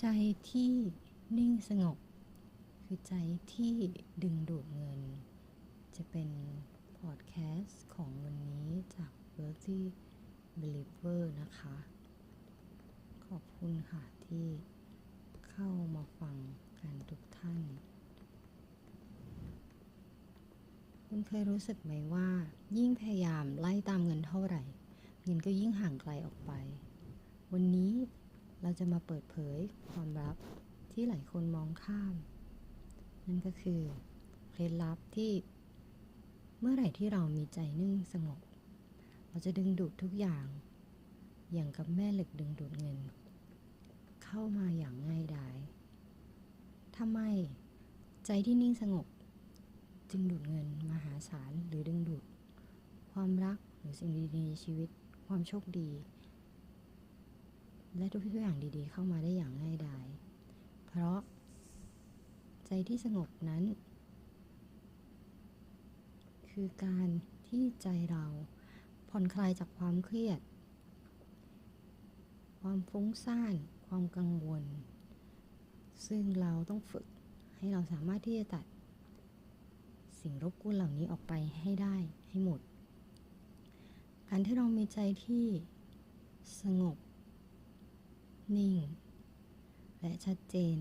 ใจที่นิ่งสงบ คือใจที่ดึงดูดเงิน จะเป็นพอดแคสต์ของวันนี้จาก Worthy Believer นะคะ ขอบคุณค่ะที่เข้ามาฟังกันทุกท่าน คุณเคยรู้สึกไหมว่า ยิ่งพยายามไล่ตามเงินเท่าไหร่ เงินก็ยิ่งห่างไกลออกไป วันนี้ เราจะมาเปิดเผยความลับที่หลายคนมองข้าม นั่นก็คือเคล็ดลับที่เมื่อไหร่ที่เรามีใจนิ่งสงบ เราจะดึงดูดทุกอย่าง อย่างกับแม่เหล็กดึงดูดเงิน เข้ามาอย่างง่ายดายทำไมใจที่นิ่งสงบ จึงดูดเงินมหาศาลหรือดึงดูด ความรักหรือสิ่งดีๆในชีวิต ความโชคดี และทุกๆอย่างดีๆ เข้ามาได้อย่างง่ายดาย เพราะ ใจที่สงบนั้น คือการที่ใจเราผ่อนคลายจากความเครียด ความฟุ้งซ่าน ความกังวล ซึ่งเราต้องฝึกให้เราสามารถที่จะตัด สิ่งรบกวนเหล่านี้ออกไปให้ได้ให้หมด การที่เรามีใจที่สงบ นิ่ง และชัดเจน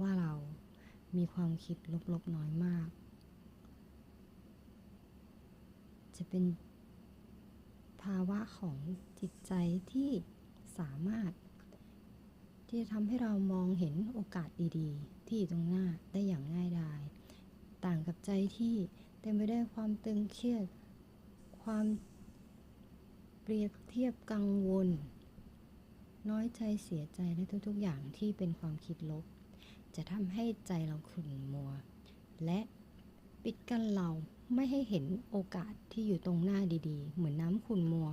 ว่าเรามีความคิดลบๆน้อยมาก จะเป็นภาวะของจิตใจที่สามารถ ที่จะทำให้เรามองเห็นโอกาสดีๆ ที่ตรงหน้าได้อย่างง่ายดาย ต่างกับใจที่เต็มไปด้วยความตึงเครียด ความเปรียบเทียบกังวล น้อยใจเสียใจและทุกๆ อย่างที่เป็นความคิดลบ จะทำให้ใจเราขุ่นมัว และปิดกั้นเราไม่ให้เห็นโอกาสที่อยู่ตรงหน้าดีๆ เหมือนน้ำขุ่นมัว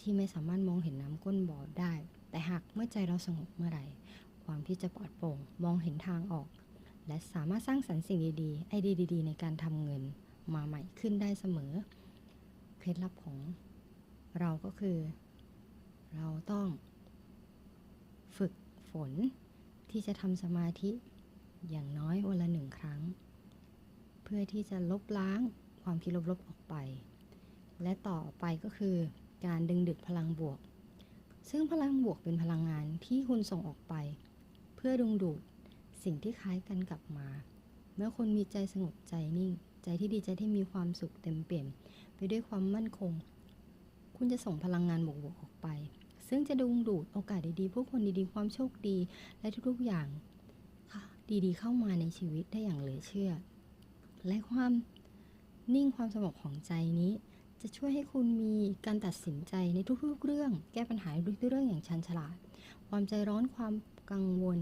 ที่ไม่สามารถมองเห็นน้ำก้นบ่อได้ แต่หากเมื่อใจเราสงบเมื่อไหร่ ความที่จะปลอดโปร่งมองเห็นทางออก และสามารถสร้างสรรค์สิ่งดีๆ ไอเดียดีๆ ในการทำเงินมาใหม่ขึ้นได้เสมอ เคล็ดลับของเราก็คือ เราต้อง ฝนที่จะทำสมาธิอย่างน้อยวันละหนึ่งครั้ง เพื่อที่จะลบล้างความคิดลบๆออกไป และต่อไปก็คือการดึงดึดพลังบวก ซึ่งพลังบวกเป็นพลังงานที่คุณส่งออกไป เพื่อดึงดูดสิ่งที่คล้ายกันกลับมา เมื่อคนมีใจสงบใจนิ่ง ใจที่ดีใจที่มีความสุขเต็มเปี่ยมไปด้วยความมั่นคง คุณจะส่งพลังงานบวกๆออกไป ซึ่งจะดึงดูดโอกาสดีๆ ผู้คนดีๆ ความโชคดี และทุกๆอย่างดีๆ เข้ามาในชีวิตได้อย่างเหลือเชื่อ และความนิ่งความสงบของใจนี้ จะช่วยให้คุณมีการตัดสินใจในทุกๆ เรื่อง แก้ปัญหาทุกๆเรื่องอย่างชันฉลาด ความใจร้อนความกังวล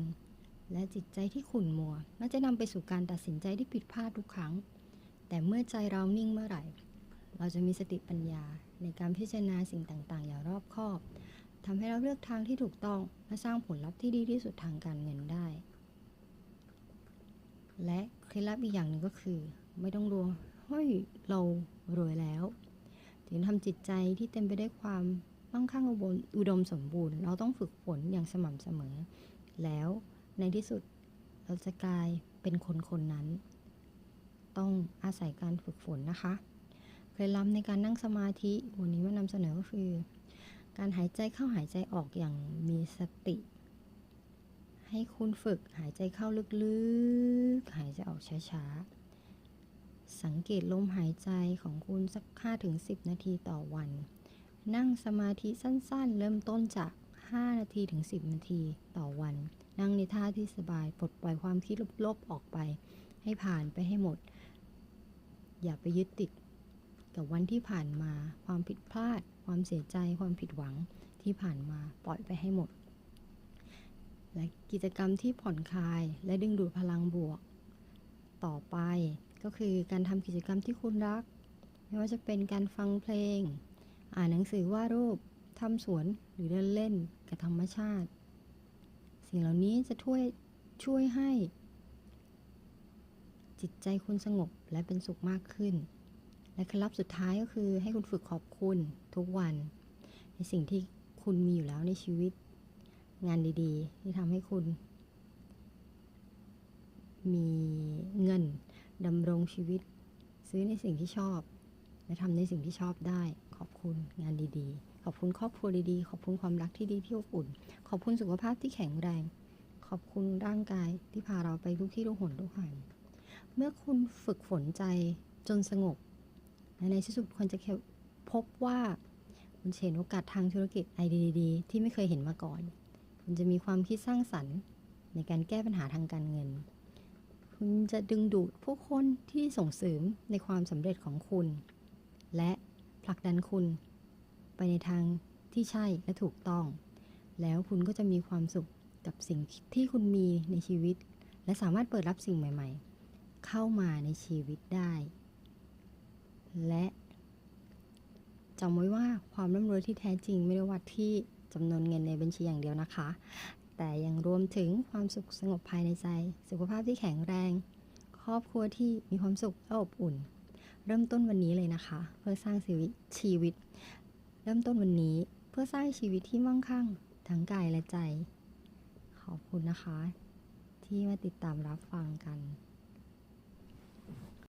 และจิตใจที่ขุ่นมัวน่าจะนำไปสู่การตัดสินใจที่ผิดพลาดทุกครั้ง แต่เมื่อใจเรานิ่งเมื่อไหร่ เราจะมีสติปัญญาในการพิจารณาสิ่งต่างๆ อย่างรอบคอบ ทำให้เราเลือกทางที่ถูกต้องและสร้างผลลัพธ์ที่ดีที่สุดทางการเงินได้ และเคล็ดลับอีกอย่างหนึ่งก็คือ ไม่ต้องรัวเฮ้ยเรารวยแล้ว ถึงทำจิตใจที่เต็มไปด้วยความมั่งคั่งอุบลอุดมสมบูรณ์ เราต้องฝึกฝนอย่างสม่ำเสมอ แล้วในที่สุดเราจะกลายเป็นคนคนนั้น ต้องอาศัยการฝึกฝนนะคะเคล็ดลับในการนั่งสมาธิวันนี้มานำเสนอก็คือ การหายใจเข้าหายใจออกอย่างมีสติ ให้คุณฝึกหายใจเข้าลึกๆ หายใจออกช้าๆ สังเกตลมหายใจของคุณสัก5-10 นาทีต่อวัน นั่งสมาธิสั้นๆ เริ่มต้นจาก 5 นาทีถึง 10 นาทีต่อวัน นั่งในท่าที่สบายปลดปล่อยความคิดลบๆ ออกไป ให้ผ่านไปให้หมด อย่าไปยึดติด กับวันที่ผ่านมา ความผิดพลาด ความเสียใจ ความผิดหวังที่ผ่านมาปล่อยไปให้หมด และกิจกรรมที่ผ่อนคลายและดึงดูดพลังบวก ต่อไปก็คือการทำกิจกรรมที่คุณรัก ไม่ว่าจะเป็นการฟังเพลง อ่านหนังสือวาดรูปทำสวนหรือเดินเล่นกับธรรมชาติ สิ่งเหล่านี้จะช่วยช่วยให้ จิตใจคุณสงบและเป็นสุขมากขึ้น และเคล็ดลับสุดท้ายก็คือให้คุณฝึกขอบคุณทุกวัน ในสิ่งที่คุณมีอยู่แล้วในชีวิต งานดีๆ ที่ทำให้คุณ มีเงินดำรงชีวิต ซื้อในสิ่งที่ชอบ และทำในสิ่งที่ชอบได้ ขอบคุณงานดีๆ ขอบคุณครอบครัวดีๆ ขอบคุณความรักที่ดีที่อบอุ่น ขอบคุณสุขภาพที่แข็งแรง ขอบคุณร่างกายที่พาเราไปทุกที่ทุกหนทุกแห่งเมื่อคุณฝึกฝนใจจนสงบ และในที่สุดคุณจะพบว่าคุณเห็นโอกาสทางธุรกิจไอเดียดีๆที่ไม่เคยเห็นมาก่อน คุณจะมีความคิดสร้างสรรค์ในการแก้ปัญหาทางการเงิน คุณจะดึงดูดผู้คนที่ส่งเสริมในความสำเร็จของคุณ และผลักดันคุณไปในทางที่ใช่และถูกต้อง แล้วคุณก็จะมีความสุขกับสิ่งที่คุณมีในชีวิต และสามารถเปิดรับสิ่งใหม่ ๆ เข้ามาในชีวิตได้ และจำไว้ว่าความร่ำรวยที่แท้จริงไม่ได้วัดที่จำนวนเงินในบัญชีอย่างเดียวนะคะ แต่ยังรวมถึงความสุขสงบภายในใจ สุขภาพที่แข็งแรง ครอบครัวที่มีความสุขและอบอุ่น เริ่มต้นวันนี้เลยนะคะ เพื่อสร้างชีวิตชีวิต เริ่มต้นวันนี้เพื่อสร้างชีวิตที่มั่งคั่งทั้งกายและใจ ขอบคุณนะคะ ที่มาติดตามรับฟังกัน